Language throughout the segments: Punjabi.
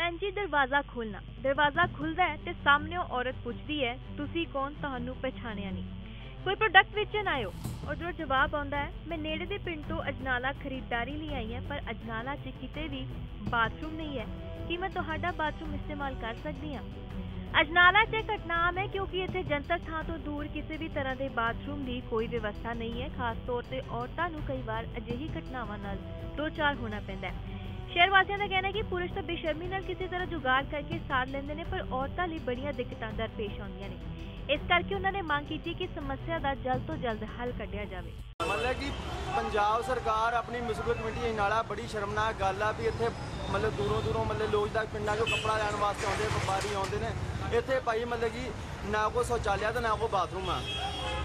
ਭੈਣ ਜੀ, ਦਰਵਾਜ਼ਾ ਖੋਲਣਾ ਦਰਵਾਜ਼ਾ ਖੁੱਲਦਾ ਹੈ ਤੇ ਸਾਹਮਣੇ ਔਰਤ ਪੁੱਛਦੀ ਹੈ, ਤੁਸੀਂ ਕੌਣ? ਤੁਹਾਨੂੰ ਪਛਾਣਿਆ ਨਹੀਂ। ਕੋਈ ਪ੍ਰੋਡਕਟ ਵੇਚਣ ਆਇਓ? ਔਰ ਜਵਾਬ ਆਉਂਦਾ ਹੈ, ਮੈਂ ਨੇੜੇ ਦੇ ਪਿੰਡ ਤੋਂ ਅਜਨਾਲਾ ਖਰੀਦਦਾਰੀ ਲਈ ਆਈ ਹਾਂ, ਪਰ ਅਜਨਾਲਾ 'ਚ ਕਿਤੇ ਵੀ ਬਾਥਰੂਮ ਨਹੀਂ ਹੈ। ਕੀ ਮੈਂ ਤੁਹਾਡਾ ਬਾਥਰੂਮ ਇਸਤੇਮਾਲ ਕਰ ਸਕਦੀ ਹਾਂ? ਅਜਨਾਲਾ 'ਚ ਇਹ ਘਟਨਾ ਆਮ ਹੈ ਕਿਉਂਕਿ ਇੱਥੇ ਜਨਤਕ ਥਾਂ ਤੋਂ ਦੂਰ ਕਿਸੇ ਵੀ ਤਰ੍ਹਾਂ ਦੇ ਬਾਥਰੂਮ ਦੀ ਕੋਈ ਵਿਵਸਥਾ ਨਹੀਂ ਹੈ। ਖਾਸ ਤੌਰ ਤੇ ਔਰਤਾਂ ਨੂੰ ਕਈ ਵਾਰ ਅਜਿਹੀ ਘਟਨਾਵਾਂ ਨਾਲ ਦੋ ਚਾਰ ਹੋਣਾ ਪੈਂਦਾ ਹੈ। ਸ਼ਹਿਰ ਵਾਸੀਆਂ ਦਾ ਕਹਿਣਾ ਹੈ ਕਿ ਪੁਰਸ਼ ਤਾਂ ਬੇਸ਼ਰਮੀ ਨਾਲ ਕਿਸੇ ਤਰ੍ਹਾਂ ਜੁਗਾੜ ਕਰਕੇ ਸਾਰ ਲੈਂਦੇ ਨੇ, ਪਰ ਔਰਤਾਂ ਲਈ ਬੜੀਆਂ ਦਿੱਕਤਾਂ ਦਰਪੇਸ਼ ਆਉਂਦੀਆਂ ਨੇ। ਇਸ ਕਰਕੇ ਉਹਨਾਂ ਨੇ ਮੰਗ ਕੀਤੀ ਕਿ ਸਮੱਸਿਆ ਦਾ ਜਲਦ ਤੋਂ ਜਲਦ ਹੱਲ ਕੱਢਿਆ ਜਾਵੇ। ਮਤਲਬ ਕਿ ਪੰਜਾਬ ਸਰਕਾਰ ਆਪਣੀ ਮਿਊਨਿਸਪਲ ਕਮੇਟੀ ਨਾਲਾ ਬੜੀ ਸ਼ਰਮਨਾਕ ਗੱਲ ਆ ਵੀ ਇੱਥੇ ਮਤਲਬ ਦੂਰੋਂ ਦੂਰੋਂ ਮਤਲਬ ਲੋਕ ਦਾ ਪਿੰਡਾਂ 'ਚੋਂ ਕੱਪੜਾ ਲੈਣ ਵਾਸਤੇ ਆਉਂਦੇ ਵਪਾਰੀ ਆਉਂਦੇ ਨੇ। ਇੱਥੇ ਭਾਈ ਮਤਲਬ ਕਿ ਨਾ ਕੋਈ ਸ਼ੌਚਾਲਿਆ ਤੇ ਨਾ ਕੋਈ ਬਾਥਰੂਮ ਆ।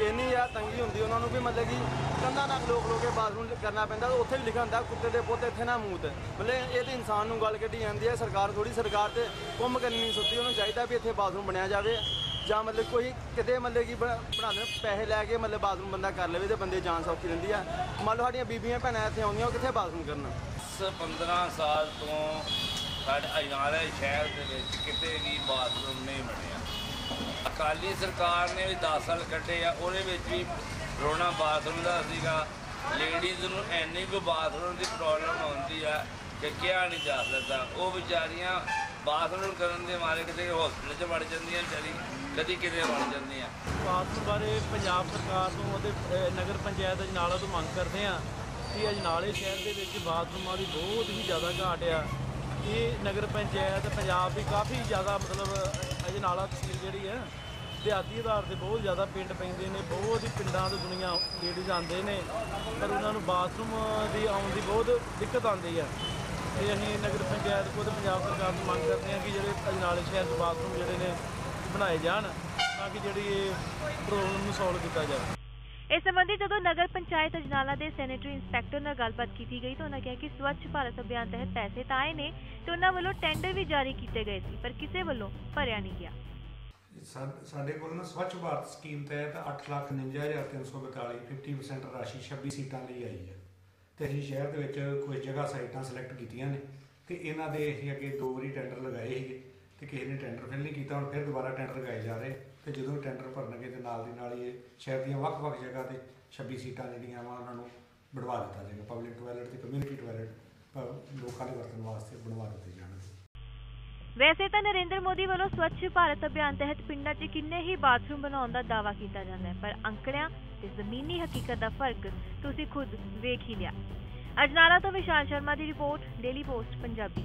ਇੰਨੀ ਆ ਤੰਗੀ ਹੁੰਦੀ ਉਹਨਾਂ ਨੂੰ ਵੀ ਮਤਲਬ ਕਿ ਕੰਧਾਂ ਨਾਲ ਲੋਕ ਲੋਕੇ ਬਾਥਰੂਮ ਕਰਨਾ ਪੈਂਦਾ, ਉੱਥੇ ਵੀ ਲਿਖਿਆ ਹੁੰਦਾ, ਕੁੱਤੇ ਦੇ ਪੁੱਤ ਇੱਥੇ ਨਾ ਮੂਤ। ਮਤਲਬ ਇਹ ਤੇ ਇਨਸਾਨ ਨੂੰ ਗੱਲ ਕੱਢੀ ਜਾਂਦੀ ਹੈ, ਸਰਕਾਰ ਥੋੜੀ ਸਰਕਾਰ ਤੇ ਕੁੰਮ ਕਰਨੀ ਨਹੀਂ ਸੁੱਤੀ, ਉਹਨੂੰ ਚਾਹੀਦਾ ਵੀ ਇੱਥੇ ਬਾਥਰੂਮ ਬਣਿਆ ਜਾਵੇ। ਜਾਂ ਮਤਲਬ ਕੋਈ ਕਿਤੇ ਮਤਲਬ ਕਿ ਬਣਾ ਬਣਾਉਣ ਪੈਸੇ ਲੈ ਕੇ ਮਤਲਬ ਬਾਥਰੂਮ ਬੰਦਾ ਕਰ ਲਵੇ ਤੇ ਬੰਦੇ ਜਾਨ ਸੌਖੀ ਰਹਿੰਦੀ ਆ। ਮੰਨ ਲਓ ਸਾਡੀਆਂ ਬੀਬੀਆਂ ਭੈਣਾਂ ਇੱਥੇ ਆਉਂਦੀਆਂ, ਉਹ ਕਿੱਥੇ ਬਾਥਰੂਮ ਕਰਨ? ਦਸ 15 ਸਾਲ ਤੋਂ ਸਾਡੇ ਅਜਨਾਲੇ ਸ਼ਹਿਰ ਦੇ ਵਿੱਚ ਕਿਤੇ ਵੀ ਬਾਥਰੂਮ ਨਹੀਂ ਬਣਿਆ। ਅਕਾਲੀ ਸਰਕਾਰ ਨੇ ਵੀ 10 ਸਾਲ ਕੱਢੇ ਆ, ਉਹਦੇ ਵਿੱਚ ਵੀ ਰੋਣਾ ਬਾਥਰੂਮ ਦਾ ਸੀਗਾ। ਲੇਡੀਜ਼ ਨੂੰ ਐਨੀ ਕੁ ਬਾਥਰੂਮ ਦੀ ਪ੍ਰੋਬਲਮ ਆਉਂਦੀ ਆ ਕਿ ਕਿਹਾ ਨਹੀਂ ਜਾ ਸਕਦਾ। ਉਹ ਵਿਚਾਰੀਆਂ ਬਾਥਰੂਮ ਕਰਨ ਦੇ ਮਾਰੇ ਕਿਤੇ ਹਸਪੀਟਲ 'ਚ ਵੜ ਜਾਂਦੀਆਂ ਵਿਚਾਰੀ, ਕਦੀ ਕਿਤੇ ਵੜ ਜਾਂਦੀਆਂ। ਬਾਥਰੂਮ ਬਾਰੇ ਪੰਜਾਬ ਸਰਕਾਰ ਤੋਂ ਉਹਦੇ ਨਗਰ ਪੰਚਾਇਤ ਅਜਨਾਲਾ ਤੋਂ ਮੰਗ ਕਰਦੇ ਆ ਕਿ ਅਜਨਾਲੇ ਸ਼ਹਿਰ ਦੇ ਵਿੱਚ ਬਾਥਰੂਮਾਂ ਦੀ ਬਹੁਤ ਹੀ ਜ਼ਿਆਦਾ ਘਾਟ ਆ। ਇਹ ਨਗਰ ਪੰਚਾਇਤ ਪੰਜਾਬ ਦੀ ਕਾਫੀ ਜ਼ਿਆਦਾ ਮਤਲਬ ਅਜਨਾਲਾ ਤਹਿਸੀਲ ਜਿਹੜੀ ਹੈ, ਦਿਹਾਤੀ ਆਧਾਰ ਤੇ ਬਹੁਤ ਜ਼ਿਆਦਾ ਪਿੰਡ ਪੈਂਦੇ ਨੇ, ਬਹੁਤ ਹੀ ਪਿੰਡਾਂ ਤੋਂ ਦੁਨੀਆ ਲੇਡੀਜ਼ ਆਉਂਦੇ ਨੇ, ਪਰ ਉਹਨਾਂ ਨੂੰ ਬਾਥਰੂਮ ਦੀ ਆਉਣ ਦੀ ਬਹੁਤ ਦਿੱਕਤ ਆਉਂਦੀ ਹੈ। ਤੇ ਅਸੀਂ ਨਗਰ ਪੰਚਾਇਤ ਕੋਲ ਤੇ ਪੰਜਾਬ ਸਰਕਾਰ ਤੋਂ ਮੰਗ ਕਰਦੇ ਹਾਂ ਕਿ ਜਿਹੜੇ ਅਜਨਾਲੇ ਸ਼ਹਿਰ ਦੇ ਬਾਥਰੂਮ ਜਿਹੜੇ ਨੇ, ਬਣਾਏ ਜਾਣ, ਤਾਂ ਕਿ ਜਿਹੜੀ ਇਹ ਪ੍ਰੋਬਲਮ ਨੂੰ ਸੋਲਵ ਕੀਤਾ ਜਾਵੇ। ਇਸ ਸੰਬੰਧੀ ਜਦੋਂ ਨਗਰ ਪੰਚਾਇਤ ਅਜਨਾਲਾ ਦੇ ਸੈਨੇਟਰੀ ਇੰਸਪੈਕਟਰ ਨਾਲ ਗੱਲਬਾਤ ਕੀਤੀ ਗਈ ਤਾਂ ਉਹਨਾਂ ਕਿਹਾ ਕਿ ਸਵੱਛ ਭਾਰਤ ਅਭਿਆਨ ਤਹਿਤ ਪੈਸੇ ਤਾਂ ਆਏ ਨੇ ਤੇ ਉਹਨਾਂ ਵੱਲੋਂ ਟੈਂਡਰ ਵੀ ਜਾਰੀ ਕੀਤੇ ਗਏ ਸੀ ਪਰ ਕਿਸੇ ਵੱਲੋਂ ਭਰਿਆ ਨਹੀਂ ਗਿਆ। ਸਾ- ਸਾਡੇ ਕੋਲ ਨਾ ਸਵੱਛ ਭਾਰਤ ਸਕੀਮ ਤਹਿਤ 8,49,342 50% ਰਾਸ਼ੀ 26 ਸੀਟਾਂ ਲਈ ਆਈ ਹੈ। ਤੇ ਅਸੀਂ ਸ਼ਹਿਰ ਦੇ ਵਿੱਚ ਕੁਝ ਜਗ੍ਹਾ ਸਾਈਟਾਂ ਸਿਲੈਕਟ ਕੀਤੀਆਂ ਨੇ ਤੇ ਇਹਨਾਂ ਦੇ ਅਸੀਂ ਅੱਗੇ ਦੋ ਵਾਰੀ ਟੈਂਡਰ ਲਗਾਏ ਸੀਗੇ। ਤੇ ਕਿਸੇ ਨੇ ਟੈਂਡਰ ਫਿਲ ਨਹੀਂ ਕੀਤਾ, ਹੁਣ ਫਿਰ ਦੁਬਾਰਾ ਟੈਂਡਰ ਲਗਾਏ ਜਾ ਰਹੇ। ਤੇ ਜਦੋਂ ਟੈਂਡਰ ਭਰਨਗੇ ਤੇ ਨਾਲ ਦੀ ਨਾਲ ਹੀ ਇਹ ਸ਼ਹਿਰ ਦੀਆਂ ਵੱਖ-ਵੱਖ ਜਗ੍ਹਾ ਤੇ 26 ਸੀਟਾਂ ਜਿਹੜੀਆਂ ਵਾ, ਉਹਨਾਂ ਨੂੰ ਬਣਵਾ ਦਿੱਤਾ ਜਾਏਗਾ। ਪਬਲਿਕ ਟਾਇਲਟ ਤੇ ਕਮਿਊਨਿਟੀ ਟਾਇਲਟ ਲੋਕਾਂ ਦੇ ਵਰਤਣ ਵਾਸਤੇ ਬਣਵਾ ਦਿੱਤੇ ਜਾਣਗੇ। ਵੈਸੇ ਤਾਂ ਨਰਿੰਦਰ ਮੋਦੀ ਵੱਲੋਂ ਸਵੱਛ ਭਾਰਤ ਅਭਿਆਨ ਤਹਿਤ ਪਿੰਡਾਂ 'ਚ ਕਿੰਨੇ ਹੀ ਬਾਥਰੂਮ ਬਣਾਉਣ ਦਾ ਦਾਅਵਾ ਕੀਤਾ ਜਾਂਦਾ ਹੈ, ਪਰ ਅੰਕੜਿਆਂ ਤੇ ਜ਼ਮੀਨੀ ਹਕੀਕਤ ਦਾ ਫ਼ਰਕ ਤੁਸੀਂ ਖੁਦ ਵੇਖ ਹੀ ਲਿਆ। ਅਜਨਾਲਾ ਤੋਂ ਵਿਸ਼ਾਲ ਸ਼ਰਮਾ ਦੀ ਰਿਪੋਰਟ ਡੇਲੀ ਪੋਸਟ ਪੰਜਾਬੀ।